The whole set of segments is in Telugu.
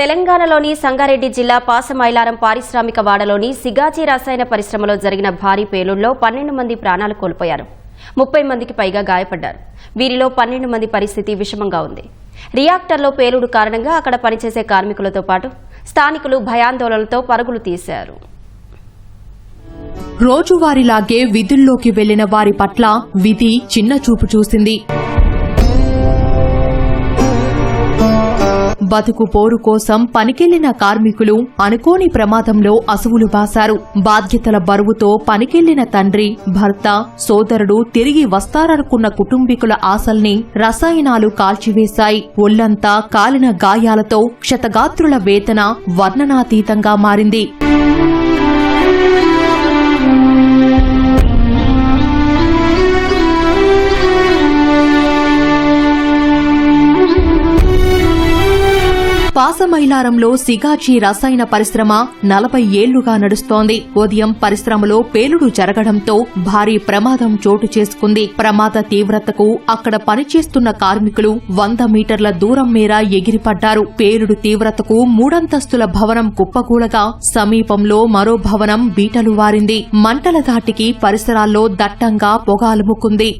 తెలంగాణలోని సంగారెడ్డి జిల్లా పాసమైలారం పారిశ్రామిక వాడలోని సిగాచి రసాయన పరిశ్రమలో జరిగిన భారీ పేలుళ్ళో పన్నెండు మంది ప్రాణాలు కోల్పోయారు. ముప్పై మందికి పైగా గాయపడ్డారు. వీరిలో పన్నెండు మంది పరిస్థితి విషమంగా ఉంది. రియాక్టర్లో పేలుడు కారణంగా అక్కడ పనిచేసే కార్మికులతో పాటు స్థానికులు భయాందోళనలతో పరుగులు తీశారు. రోజువారీలాగే విధుల్లోకి వెళ్ళిన వారి పట్ల విధి చిన్న చూపు చూసింది. బతుకు పోరు కోసం పనికెళ్ళిన కార్మికులు అనుకోని ప్రమాదంలో అసువులు బాశారు. బాధ్యతల బరువుతో పనికెళ్ళిన తండ్రి భర్త సోదరుడు తిరిగి వస్తారనుకున్న కుటుంబీకుల ఆశల్ని రసాయనాలు కాల్చివేశాయి. ఒళ్ళంతా కాలిన గాయాలతో క్షతగాత్రుల వేతన వర్ణనాతీతంగా మారింది. పాసమైలారంలో సిగాచి రసాయన పరిశ్రమ నలభై ఏళ్ళుగా నడుస్తోంది. ఉదయం పరిశ్రమలో పేలుడు జరగడంతో భారీ ప్రమాదం చోటు చేసుకుంది. ప్రమాద తీవ్రతకు అక్కడ పనిచేస్తున్న కార్మికులు వంద మీటర్ల దూరం మేర ఎగిరిపడ్డారు. పేలుడు తీవ్రతకు మూడంతస్తుల భవనం కుప్పకూలగా సమీపంలో మరో భవనం బీటలు వారింది. మంటల ధాటికి పరిసరాల్లో దట్టంగా పొగాలుముకుంది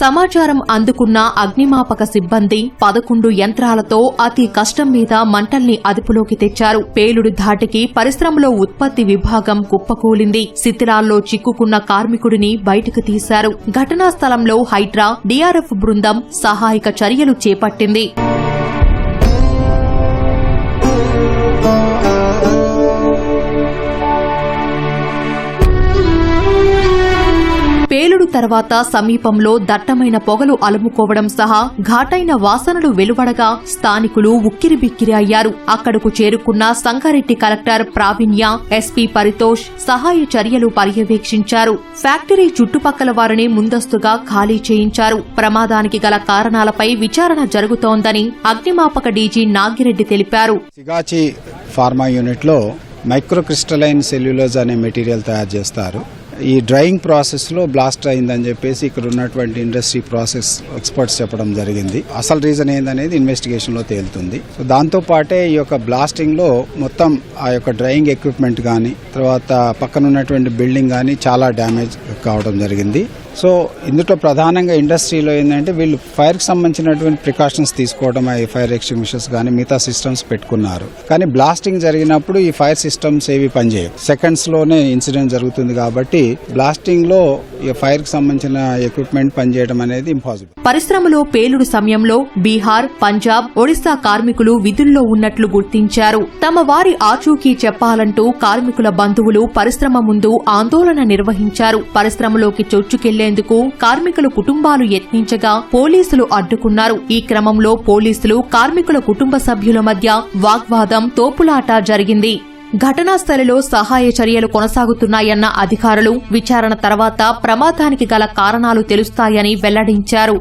సమాచారం అందుకున్న అగ్నిమాపక సిబ్బంది పదకొండు యంత్రాలతో అతి కష్టం మీద మంటల్ని అదుపులోకి తెచ్చారు. పేలుడు ధాటికి పరిశ్రమలో ఉత్పత్తి విభాగం కుప్పకూలింది. శిథిలాల్లో చిక్కుకున్న కార్మికుడిని బయటకు తీశారు. ఘటనా స్థలంలో హైడ్రా డీఆర్ఎఫ్ బృందం సహాయక చర్యలు చేపట్టింది. తర్వాత సమీపంలో దట్టమైన పొగలు అలుముకోవడం సహా ఘాటైన వాసనలు వెలువడగా స్థానికులు ఉక్కిరిబిక్కిరి అయ్యారు. అక్కడకు చేరుకున్న సంగారెడ్డి కలెక్టర్ ప్రావీణ్య ఎస్పీ పరితోష్ సహాయ చర్యలు పర్యవేక్షించారు. ఫ్యాక్టరీ చుట్టుపక్కల వారిని ముందస్తుగా ఖాళీ చేయించారు. ప్రమాదానికి గల కారణాలపై విచారణ జరుగుతోందని అగ్నిమాపక డీజీ నాగిరెడ్డి తెలిపారు. సిగాచి ఫార్మా యూనిట్లో మైక్రోక్రిస్టలైన్ సెల్యులోజ్ అనే మెటీరియల్ తయారు చేస్తారు. ఈ డ్రైయింగ్ ప్రాసెస్లో బ్లాస్ట్ అయిందని చెప్పేసి ఇక్కడ ఉన్నటువంటి ఇండస్ట్రీ ప్రాసెస్ ఎక్స్పర్ట్స్ చెప్పడం జరిగింది. అసలు రీజన్ ఏందనేది ఇన్వెస్టిగేషన్లో తేలుతుంది. సో దాంతోపాటే ఈ యొక్క బ్లాస్టింగ్లో మొత్తం ఆ యొక్క డ్రైయింగ్ ఎక్విప్మెంట్ కానీ తర్వాత పక్కన ఉన్నటువంటి బిల్డింగ్ కానీ చాలా డ్యామేజ్ కావడం జరిగింది. సో ఇందులో ప్రధానంగా ఇండస్ట్రీలో ఏంటంటే వీళ్ళు ఫైర్కి సంబంధించినటువంటి ప్రికాషన్స్ తీసుకోవడం ఈ ఫైర్ ఎక్స్టింగ్విషర్స్ కానీ మిగతా సిస్టమ్స్ పెట్టుకున్నారు. కానీ బ్లాస్టింగ్ జరిగినప్పుడు ఈ ఫైర్ సిస్టమ్స్ ఏవి పనిచేయవు. సెకండ్స్లోనే ఇన్సిడెంట్ జరుగుతుంది కాబట్టి బ్లాస్టింగ్లో ఈ ఫైర్కి సంబంధించిన ఎక్విప్మెంట్ పనిచేయడం అనేది ఇంపాసిబుల్. పరిశ్రమలో పేలుడు సమయంలో బీహార్ పంజాబ్ ఒడిశా కార్మికులు విధుల్లో ఉన్నట్లు గుర్తించారు. తమ వారి ఆచూకీ చెప్పాలంటూ కార్మికుల బంధువులు పరిశ్రమ ముందు ఆందోళన నిర్వహించారు. పరిశ్రమలోకి చేసేందుకు కార్మికుల కుటుంబాలు యత్నించగా పోలీసులు అడ్డుకున్నారు. ఈ క్రమంలో పోలీసులు కార్మికుల కుటుంబ సభ్యుల మధ్య వాగ్వాదం తోపులాట జరిగింది. ఘటనా స్థలిలో సహాయ చర్యలు కొనసాగుతున్నాయన్న అధికారులు విచారణ తర్వాత ప్రమాదానికి గల కారణాలు తెలుస్తాయని వెల్లడించారు.